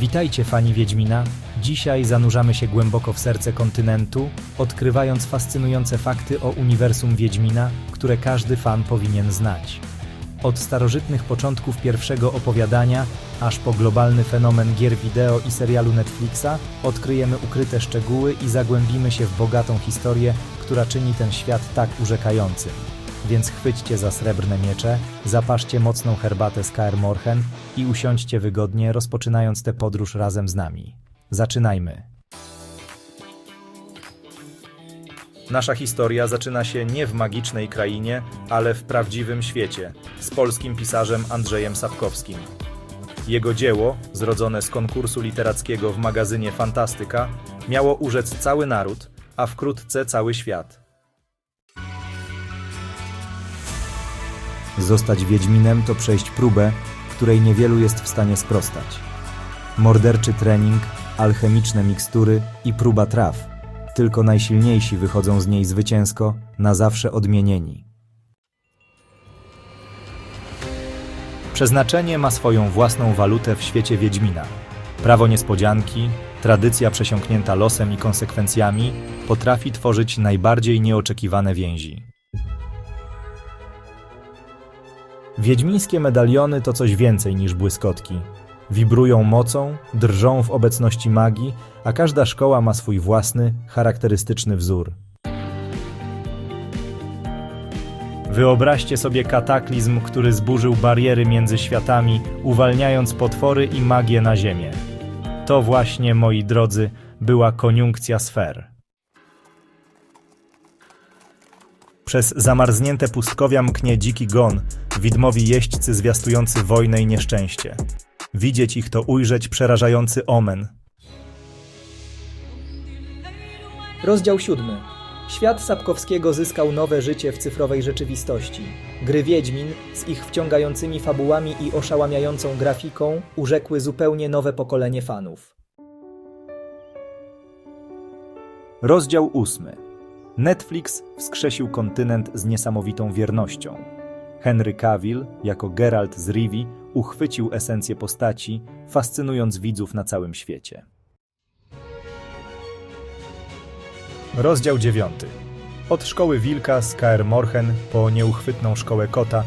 Witajcie fani Wiedźmina. Dzisiaj zanurzamy się głęboko w serce kontynentu, odkrywając fascynujące fakty o uniwersum Wiedźmina, które każdy fan powinien znać. Od starożytnych początków pierwszego opowiadania, aż po globalny fenomen gier wideo i serialu Netflixa, odkryjemy ukryte szczegóły i zagłębimy się w bogatą historię, która czyni ten świat tak urzekającym. Więc chwyćcie za srebrne miecze, zapaszcie mocną herbatę z Kaer Morhen i usiądźcie wygodnie, rozpoczynając tę podróż razem z nami. Zaczynajmy! Nasza historia zaczyna się nie w magicznej krainie, ale w prawdziwym świecie, z polskim pisarzem Andrzejem Sapkowskim. Jego dzieło, zrodzone z konkursu literackiego w magazynie Fantastyka, miało urzec cały naród, a wkrótce cały świat. Zostać Wiedźminem to przejść próbę, której niewielu jest w stanie sprostać. Morderczy trening, alchemiczne mikstury i próba traw. Tylko najsilniejsi wychodzą z niej zwycięsko, na zawsze odmienieni. Przeznaczenie ma swoją własną walutę w świecie Wiedźmina. Prawo niespodzianki, tradycja przesiąknięta losem i konsekwencjami potrafi tworzyć najbardziej nieoczekiwane więzi. Wiedźmińskie medaliony to coś więcej niż błyskotki. Wibrują mocą, drżą w obecności magii, a każda szkoła ma swój własny, charakterystyczny wzór. Wyobraźcie sobie kataklizm, który zburzył bariery między światami, uwalniając potwory i magię na ziemię. To właśnie, moi drodzy, była koniunkcja sfer. Przez zamarznięte pustkowia mknie dziki gon, widmowi jeźdźcy zwiastujący wojnę i nieszczęście. Widzieć ich to ujrzeć przerażający omen. Rozdział 7. Świat Sapkowskiego zyskał nowe życie w cyfrowej rzeczywistości. Gry Wiedźmin z ich wciągającymi fabułami i oszałamiającą grafiką urzekły zupełnie nowe pokolenie fanów. Rozdział 8. Netflix wskrzesił kontynent z niesamowitą wiernością. Henry Cavill, jako Geralt z Rivi, uchwycił esencję postaci, fascynując widzów na całym świecie. Rozdział 9. Od szkoły Wilka z Kaer Morhen po nieuchwytną szkołę Kota,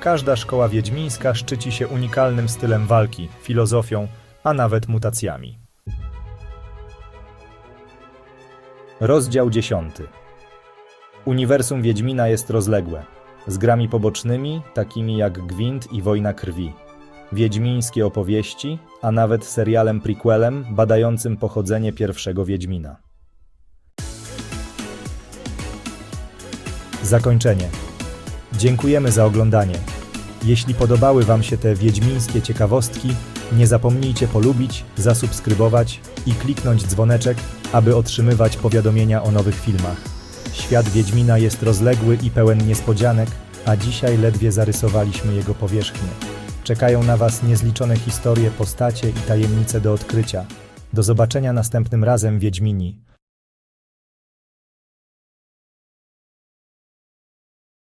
każda szkoła wiedźmińska szczyci się unikalnym stylem walki, filozofią, a nawet mutacjami. Rozdział 10. Uniwersum Wiedźmina jest rozległe, z grami pobocznymi, takimi jak Gwint i Wojna Krwi. Wiedźmińskie opowieści, a nawet serialem prequelem badającym pochodzenie pierwszego Wiedźmina. Zakończenie. Dziękujemy za oglądanie. Jeśli podobały Wam się te wiedźmińskie ciekawostki, nie zapomnijcie polubić, zasubskrybować i kliknąć dzwoneczek, aby otrzymywać powiadomienia o nowych filmach. Świat Wiedźmina jest rozległy i pełen niespodzianek, a dzisiaj ledwie zarysowaliśmy jego powierzchnię. Czekają na Was niezliczone historie, postacie i tajemnice do odkrycia. Do zobaczenia następnym razem, Wiedźmini.